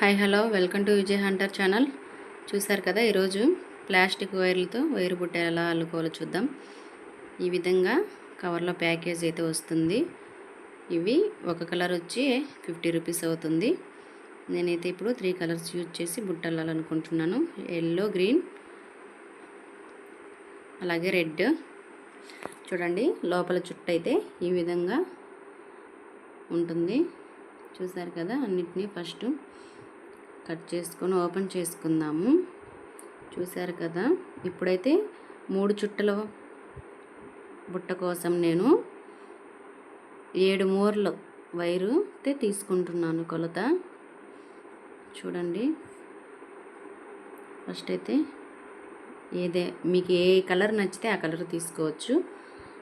Hi hello. Welcome to Vijay hunter channel. చూసారు కదా ఈరోజు ప్లాస్టిక్ వైర్లతో వైరు బుట్ట ఎలా అల్లుకోవాలో చూద్దాం. ఈ విధంగా కవర్లో ప్యాకేజ్ అయితే వస్తుంది. ఇవి ఒక కలర్ వచ్చి ఫిఫ్టీ రూపీస్ అవుతుంది. నేనైతే ఇప్పుడు త్రీ కలర్స్ యూజ్ చేసి బుట్ట అల్లాలనుకుంటున్నాను. ఎల్లో గ్రీన్ అలాగే రెడ్. చూడండి లోపల చుట్టు అయితే ఈ విధంగా ఉంటుంది. చూసారు కదా అన్నిటినీ ఫస్ట్ కట్ చేసుకొని ఓపెన్ చేసుకుందాము. చూసారు కదా? ఇప్పుడైతే మూడు చుట్టల బుట్ట కోసం నేను ఏడు మూరలు వైరు అయితే తీసుకుంటున్నాను కొలత. చూడండి. ఫస్ట్ అయితే ఏదే మీకు ఏ కలర్ నచ్చితే ఆ కలర్ తీసుకోవచ్చు.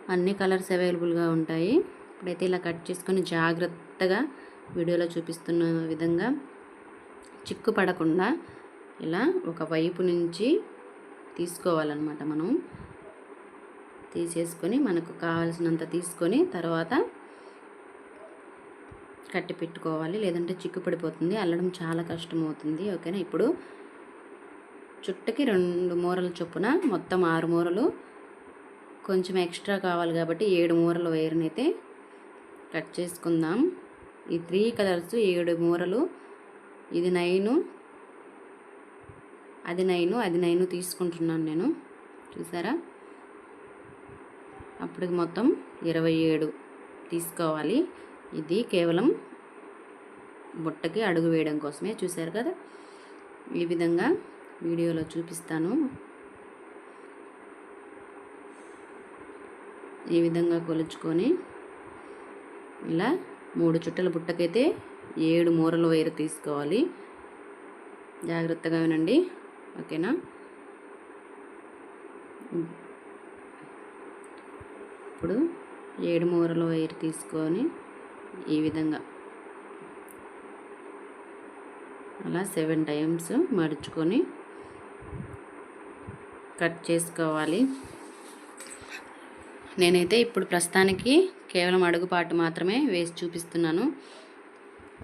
అన్ని కలర్స్ అవైలబుల్గా ఉంటాయి. ఇప్పుడైతే ఇలా కట్ చేసుకొని జాగ్రత్తగా వీడియోలో చూపిస్తున్న విధంగా చిక్కు పడకుండా ఇలా ఒక వైపు నుంచి తీసుకోవాలన్నమాట మనం. తీసేసుకొని మనకు కావాల్సినంత తీసుకొని తర్వాత కట్టి పెట్టుకోవాలి. లేదంటే చిక్కు పడిపోతుంది అల్లడం చాలా కష్టం అవుతుంది ఓకేనా? ఇప్పుడు చుట్టకి రెండు మూరల చొప్పున మొత్తం ఆరు మూరలు కొంచెం ఎక్స్ట్రా కావాలి కాబట్టి ఏడు మూరల వైర్నైతే కట్ చేసుకుందాం. ఈ త్రీ కలర్స్ ఏడు మూరలు ఇది నైను అది నైను అది నైను తీసుకుంటున్నాను నేను. చూసారా? అప్పటికి మొత్తం ఇరవై ఏడు తీసుకోవాలి. ఇది కేవలం బుట్టకి అడుగు వేయడం కోసమే చూశారు కదా? ఈ విధంగా వీడియోలో చూపిస్తాను. ఈ విధంగా కొలుచుకొని ఇలా మూడు చుట్టల బుట్టకైతే ఏడు మూరల వైరు తీసుకోవాలి. జాగ్రత్తగా వినండి. ఓకేనా? ఇప్పుడు ఏడు మూరల వైరు తీసుకొని ఈ విధంగా అలా సెవెన్ టైమ్స్ మడుచుకొని కట్ చేసుకోవాలి. నేనైతే ఇప్పుడు ప్రస్తుతానికి కేవలం అడుగుపాటు మాత్రమే వేసి చూపిస్తున్నాను.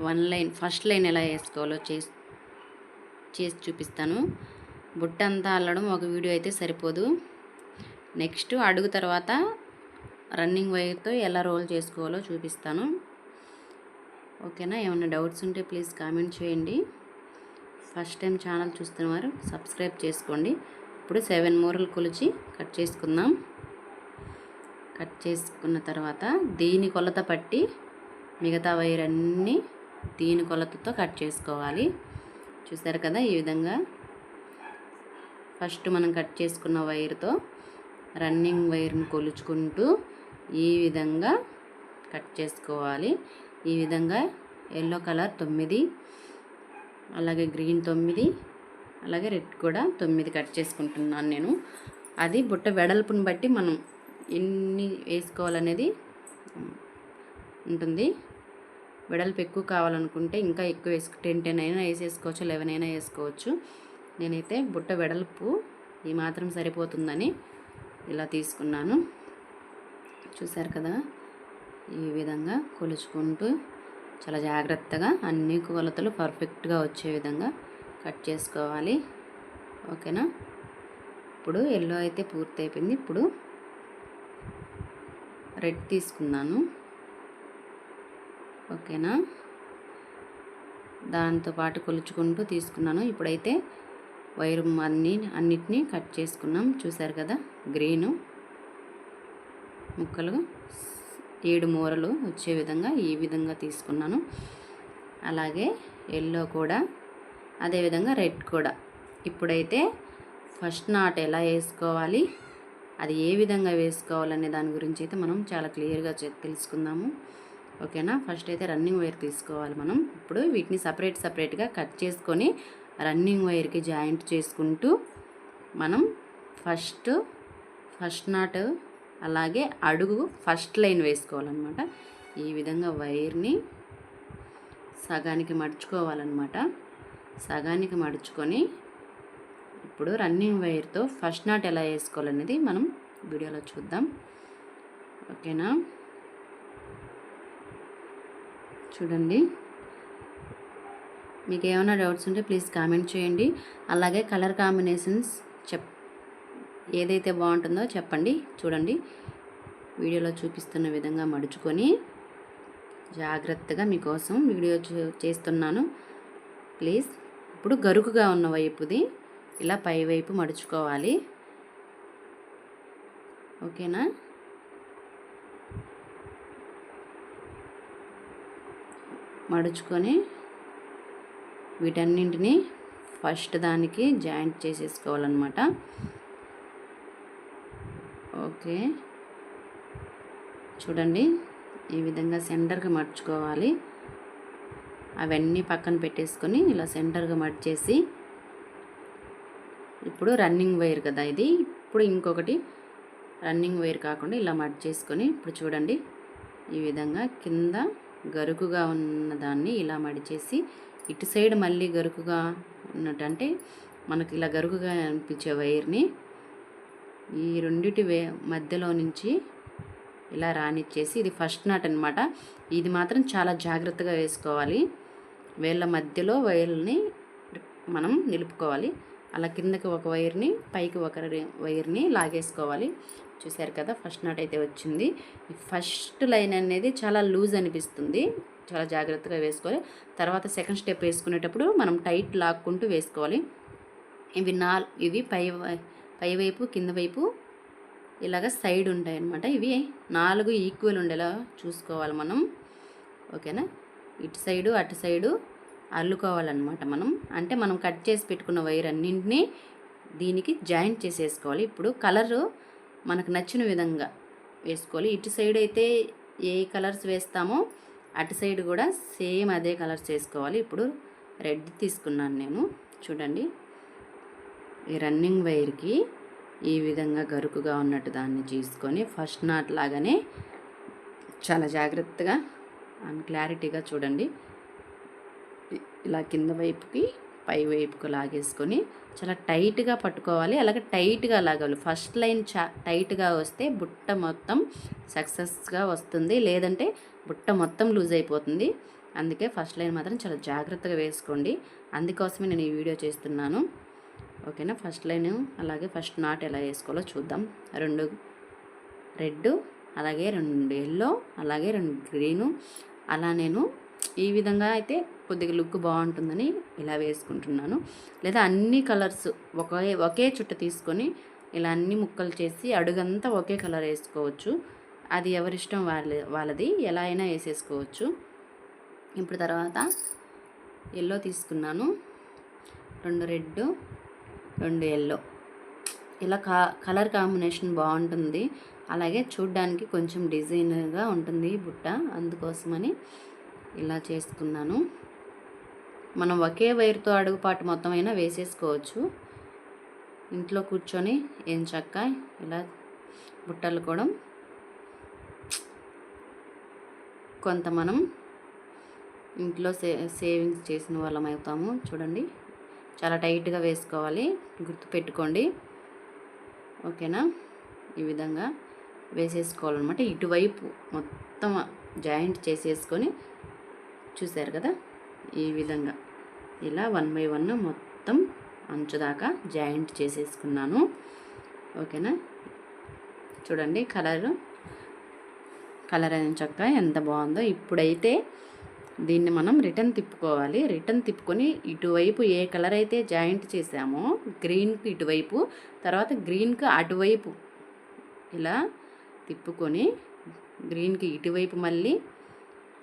వన్ లైన్ ఫస్ట్ లైన్ ఎలా వేసుకోవాలో చేసి చేసి చూపిస్తాను. బుట్ట అంతా అల్లడం ఒక వీడియో అయితే సరిపోదు. నెక్స్ట్ అడుగు తర్వాత రన్నింగ్ వైర్తో ఎలా రోల్ చేసుకోవాలో చూపిస్తాను. ఓకేనా? ఏమైనా డౌట్స్ ఉంటే ప్లీజ్ కామెంట్ చేయండి. ఫస్ట్ టైం ఛానల్ చూస్తున్నవారు సబ్స్క్రైబ్ చేసుకోండి. ఇప్పుడు సెవెన్ మూరలు కొలిచి కట్ చేసుకుందాం. కట్ చేసుకున్న తర్వాత దీని కొలత పట్టి మిగతా వైర్ అన్నీ దీని కొలతతో కట్ చేసుకోవాలి. చూసారు కదా ఈ విధంగా? ఫస్ట్ మనం కట్ చేసుకున్న వైర్తో రన్నింగ్ వైర్ని కొలుచుకుంటూ ఈ విధంగా కట్ చేసుకోవాలి. ఈ విధంగా ఎల్లో కలర్ తొమ్మిది అలాగే గ్రీన్ తొమ్మిది అలాగే రెడ్ కూడా తొమ్మిది కట్ చేసుకుంటున్నాను నేను. అది బుట్ట వెడల్పుని బట్టి మనం ఎన్ని వేసుకోవాలనేది ఉంటుంది. వెడల్పు ఎక్కువ కావాలనుకుంటే ఇంకా ఎక్కువ వేసుకు టెన్ టెన్ అయినా వేసేసుకోవచ్చు లెవెన్ అయినా వేసుకోవచ్చు. నేనైతే బుట్ట వెడల్పు ఈ మాత్రం సరిపోతుందని ఇలా తీసుకున్నాను. చూసారు కదా? ఈ విధంగా కొలుచుకుంటూ చాలా జాగ్రత్తగా అన్ని కొలతలు పర్ఫెక్ట్గా వచ్చే విధంగా కట్ చేసుకోవాలి. ఓకేనా? ఇప్పుడు ఎల్లో అయితే పూర్తి అయిపోయింది ఇప్పుడు రెడ్ తీసుకున్నాను. ఓకేనా? దాంతోపాటు కొలుచుకుంటూ తీసుకున్నాను. ఇప్పుడైతే వైరు అన్ని అన్నిటినీ కట్ చేసుకున్నాం. చూసారు కదా? గ్రీను ముక్కలు ఏడు మూరలు వచ్చే విధంగా ఈ విధంగా తీసుకున్నాను. అలాగే ఎల్లో కూడా అదేవిధంగా రెడ్ కూడా. ఇప్పుడైతే ఫస్ట్ నాట్ ఎలా వేసుకోవాలి అది ఏ విధంగా వేసుకోవాలనే దాని గురించి అయితే మనం చాలా క్లియర్గా తెలుసుకుందాము. ఓకేనా? ఫస్ట్ అయితే రన్నింగ్ వైర్ తీసుకోవాలి మనం. ఇప్పుడు వీటిని సపరేట్ సపరేట్గా కట్ చేసుకొని రన్నింగ్ వైర్కి జాయింట్ చేసుకుంటూ మనం ఫస్ట్ ఫస్ట్ నాట్ అలాగే అడుగు ఫస్ట్ లైన్ వేసుకోవాలన్నమాట. ఈ విధంగా వైర్ని సగానికి మడుచుకోవాలన్నమాట. సగానికి మడుచుకొని ఇప్పుడు రన్నింగ్ వైర్తో ఫస్ట్ నాట్ ఎలా వేసుకోవాలనేది మనం వీడియోలో చూద్దాం. ఓకేనా? చూడండి. మీకు ఏమైనా డౌట్స్ ఉంటే ప్లీజ్ కామెంట్ చేయండి. అలాగే కలర్ కాంబినేషన్స్ చెప్ ఏదైతే బాగుంటుందో చెప్పండి. చూడండి. వీడియోలో చూపిస్తున్న విధంగా మడుచుకొని జాగ్రత్తగా మీకోసం వీడియో చేస్తున్నాను. ప్లీజ్. ఇప్పుడు గరుకుగా ఉన్న వైపుది ఇలా పై వైపు మడుచుకోవాలి. ఓకేనా? మడుచుకొని వీటన్నింటినీ ఫస్ట్ దానికి జాయింట్ చేసేసుకోవాలన్నమాట. ఓకే. చూడండి ఈ విధంగా సెంటర్గా మర్చుకోవాలి అవన్నీ పక్కన పెట్టేసుకొని ఇలా సెంటర్గా మర్చేసి ఇప్పుడు రన్నింగ్ వైర్ కదా ఇది. ఇప్పుడు ఇంకొకటి రన్నింగ్ వైర్ కాకుండా ఇలా మడ్ చేసుకొని ఇప్పుడు చూడండి ఈ విధంగా కింద గరుకుగా ఉన్నదాన్ని ఇలా మడిచేసి ఇటు సైడ్ మళ్ళీ గరుకుగా ఉన్నట్టు అంటే మనకి ఇలా గరుకుగా అనిపించే వైర్ని ఈ రెండిటి వే మధ్యలో నుంచి ఇలా రానిచ్చేసి ఇది ఫస్ట్ నాట్ అనమాట ఇది మాత్రం చాలా జాగ్రత్తగా వేసుకోవాలి. వేళ్ళ మధ్యలో వైర్ని మనం నిలుపుకోవాలి. అలా కిందకి ఒక వైర్ని పైకి ఒక వైర్ని లాగేసుకోవాలి. చూసారు కదా ఫస్ట్ నాట్ అయితే వచ్చింది. ఈ ఫస్ట్ లైన్ అనేది చాలా లూజ్ అనిపిస్తుంది. చాలా జాగ్రత్తగా వేసుకోవాలి. తర్వాత సెకండ్ స్టెప్ వేసుకునేటప్పుడు మనం టైట్ లాక్కుంటూ వేసుకోవాలి. ఇవి నా ఇవి పై పై వైపు కింద వైపు ఇలాగ సైడ్ ఉంటాయి అన్నమాట. ఇవి నాలుగు ఈక్వల్ ఉండేలా చూసుకోవాలి మనం. ఓకేనా? ఇటు సైడు అటు సైడు అల్లుకోవాలన్నమాట మనం. అంటే మనం కట్ చేసి పెట్టుకున్న వైర్ అన్నింటినీ దీనికి జాయింట్ చేసేసుకోవాలి. ఇప్పుడు కలరు మనకు నచ్చిన విధంగా వేసుకోవాలి. ఇటు సైడ్ అయితే ఏ కలర్స్ వేస్తామో అటు సైడ్ కూడా సేమ్ అదే కలర్స్ వేసుకోవాలి. ఇప్పుడు రెడ్ తీసుకున్నాను నేను. చూడండి. ఈ రన్నింగ్ వైర్కి ఈ విధంగా గరుకుగా ఉన్నట్టు దాన్ని తీసుకొని ఫస్ట్ నాట్ లాగానే చాలా జాగ్రత్తగా అండ్ క్లారిటీగా చూడండి. ఇలా కింద వైపుకి పై వైపుకు లాగేసుకొని చాలా టైట్గా పట్టుకోవాలి. అలాగే టైట్గా లాగాలి. ఫస్ట్ లైన్ చా టైట్గా వస్తే బుట్ట మొత్తం సక్సెస్గా వస్తుంది. లేదంటే బుట్ట మొత్తం లూజ్ అయిపోతుంది. అందుకే ఫస్ట్ లైన్ మాత్రం చాలా జాగ్రత్తగా వేసుకోండి. అందుకోసమే నేను ఈ వీడియో చేస్తున్నాను. ఓకేనా? ఫస్ట్ లైన్ అలాగే ఫస్ట్ నాట్ ఎలా వేసుకోవాలో చూద్దాం. రెండు రెడ్ అలాగే రెండు ఎల్లో అలాగే రెండు గ్రీను. అలా నేను ఈ విధంగా అయితే కొద్దిగా లుక్ బాగుంటుందని ఇలా వేసుకుంటున్నాను. లేదా అన్ని కలర్స్ ఒకే ఒకే చుట్ట తీసుకొని ఇలా అన్ని ముక్కలు చేసి అడుగంతా ఒకే కలర్ వేసుకోవచ్చు. అది ఎవరిష్టం వాళ్ళ వాళ్ళది ఎలా అయినా వేసేసుకోవచ్చు. ఇప్పుడు తర్వాత ఎల్లో తీసుకున్నాను. రెండు రెడ్ రెండు ఎల్లో ఇలా కా కలర్ కాంబినేషన్ బాగుంటుంది. అలాగే చూడ్డానికి కొంచెం డిజైన్గా ఉంటుంది బుట్ట. అందుకోసమని ఇలా చేసుకున్నాను. మనం ఒకే వైర్తో అడుగుపాటు మొత్తం అయినా వేసేసుకోవచ్చు. ఇంట్లో కూర్చొని ఏం చక్క ఇలా బుట్టలు కూడా కొంత మనం ఇంట్లో సే సేవింగ్స్ చేసిన వాళ్ళం అవుతాము. చూడండి. చాలా టైట్గా వేసుకోవాలి. గుర్తుపెట్టుకోండి. ఓకేనా? ఈ విధంగా వేసేసుకోవాలన్నమాట. ఇటువైపు మొత్తం జాయింట్ చేసేసుకొని చూశారు కదా? ఈ విధంగా. ఇలా వన్ బై వన్ మొత్తం అంచు దాకా జాయింట్ చేసేసుకున్నాను. ఓకేనా? చూడండి కలరు. కలర్ అయిన చక్క ఎంత బాగుందో. ఇప్పుడైతే దీన్ని మనం రిటర్న్ తిప్పుకోవాలి. రిటర్న్ తిప్పుకొని ఇటువైపు ఏ కలర్ అయితే జాయింట్ చేసామో గ్రీన్కి ఇటువైపు తర్వాత గ్రీన్కి అటువైపు ఇలా తిప్పుకొని గ్రీన్కి ఇటువైపు మళ్ళీ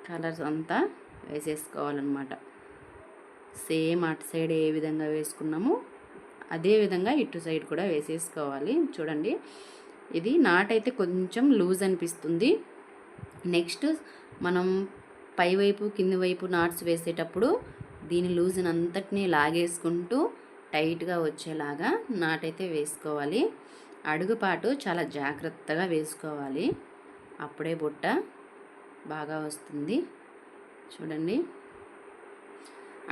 కలర్స్ అంతా వేసేసుకోవాలన్నమాట. సేమ్ అటు సైడ్ ఏ విధంగా వేసుకున్నామో అదే విధంగా ఇటు సైడ్ కూడా వేసేసుకోవాలి. చూడండి ఇది నాటైతే కొంచెం లూజ్ అనిపిస్తుంది. నెక్స్ట్ మనం పై వైపు కింది వైపు నాట్స్ వేసేటప్పుడు దీని లూజ్ని అంతటినీ లాగేసుకుంటూ టైట్గా వచ్చేలాగా నాటైతే వేసుకోవాలి. అడుగుపాటు చాలా జాగ్రత్తగా వేసుకోవాలి. అప్పుడే బుట్ట బాగా వస్తుంది. చూడండి.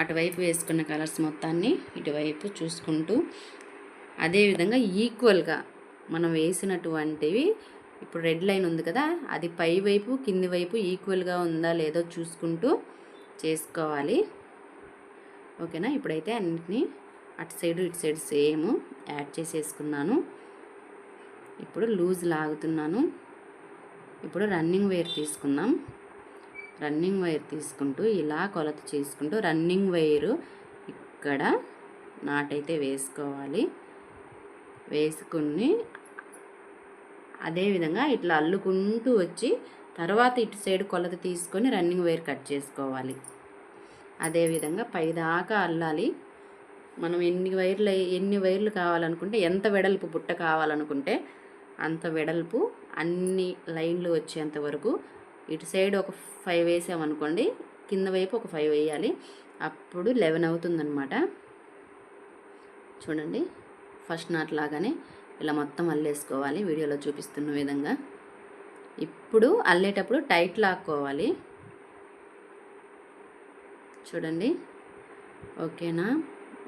అటువైపు వేసుకున్న కలర్స్ మొత్తాన్ని ఇటువైపు చూసుకుంటూ అదేవిధంగా ఈక్వల్గా మనం వేసినటువంటివి ఇప్పుడు రెడ్ లైన్ ఉంది కదా అది పై వైపు కింది వైపు ఈక్వల్గా ఉందా లేదో చూసుకుంటూ చేసుకోవాలి. ఓకేనా? ఇప్పుడైతే అన్నిటినీ అటు సైడ్ ఇటు సైడ్ సేమ్ యాడ్ చేసేసుకున్నాను. ఇప్పుడు లూజ్ లాగుతున్నాను. ఇప్పుడు రన్నింగ్ వేర్ తీసుకుందాం. రన్నింగ్ వైర్ తీసుకుంటూ ఇలా కొలత చేసుకుంటూ రన్నింగ్ వైరు ఇక్కడ నాటైతే వేసుకోవాలి. వేసుకుని అదేవిధంగా ఇట్లా అల్లుకుంటూ వచ్చి తర్వాత ఇటు సైడ్ కొలత తీసుకొని రన్నింగ్ వైర్ కట్ చేసుకోవాలి. అదేవిధంగా పైదాకా అల్లాలి. మనం ఎన్ని వైర్లు ఎన్ని వైర్లు కావాలనుకుంటే ఎంత వెడల్పు బుట్ట కావాలనుకుంటే అంత వెడల్పు అన్ని లైన్లు వచ్చేంత వరకు ఇటు సైడ్ ఒక ఫైవ్ వేసామనుకోండి కింద వైపు ఒక ఫైవ్ వేయాలి. అప్పుడు లెవెన్ అవుతుందన్నమాట. చూడండి ఫస్ట్ నాట్ లాగానే ఇలా మొత్తం అల్లేసుకోవాలి. వీడియోలో చూపిస్తున్న విధంగా. ఇప్పుడు అల్లేటప్పుడు టైట్ లాక్కోవాలి. చూడండి ఓకేనా?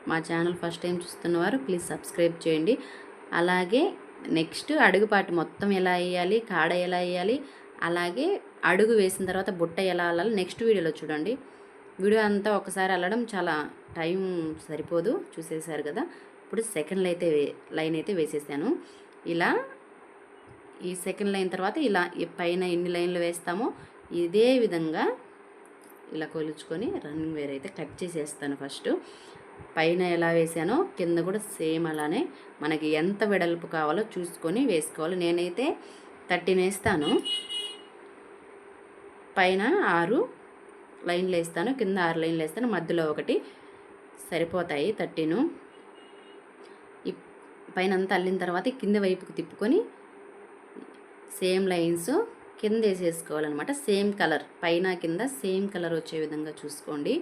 మా ఛానల్ ఫస్ట్ టైం చూస్తున్నవారు ప్లీజ్ సబ్స్క్రైబ్ చేయండి. అలాగే నెక్స్ట్ అడుగుపాటి మొత్తం ఎలా వేయాలి కాడ ఎలా వేయాలి అలాగే అడుగు వేసిన తర్వాత బుట్ట ఎలా అల్లాలి నెక్స్ట్ వీడియోలో చూడండి. వీడియో అంతా ఒకసారి అల్లడం చాలా టైం సరిపోదు చూసేశారు కదా. ఇప్పుడు సెకండ్ అయితే లైన్ అయితే వేసేసాను. ఇలా ఈ సెకండ్ లైన్ తర్వాత ఇలా పైన ఎన్ని లైన్లు వేస్తామో ఇదే విధంగా ఇలా కొలుచుకొని రన్నింగ్ వేర్ అయితే కట్ చేసేస్తాను ఫస్ట్ పైన ఎలా వేసానో కింద కూడా సేమ్ అలానే మనకి ఎంత వెడల్పు కావాలో చూసుకొని వేసుకోవాలి. నేనైతే థర్టీన్ వేస్తాను. పైన ఆరు లైన్లు వేస్తాను. కింద ఆరు లైన్లు వేస్తాను. మధ్యలో ఒకటి సరిపోతాయి థర్టీను. పైన అంతా అల్లిన తర్వాత కింద వైపుకి తిప్పుకొని సేమ్ లైన్స్ కింద వేసేసుకోవాలన్నమాట. సేమ్ కలర్ పైన కింద సేమ్ కలర్ వచ్చే విధంగా చూసుకోండి.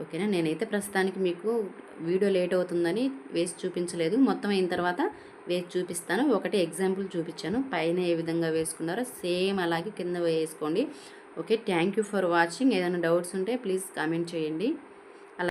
ఓకేనా? నేనైతే ప్రస్తుతానికి మీకు వీడియో లేట్ అవుతుందని వేసి చూపించలేదు. మొత్తం అయిన తర్వాత వేసి చూపిస్తాను. ఒకటి ఎగ్జాంపుల్ చూపించాను. పైన ఏ విధంగా వేసుకున్నారో సేమ్ అలాగే కింద వేసుకోండి. Okay thank you for watching. ఏదైనా డౌట్స్ ఉంటే ప్లీజ్ కామెంట్ చేయండి.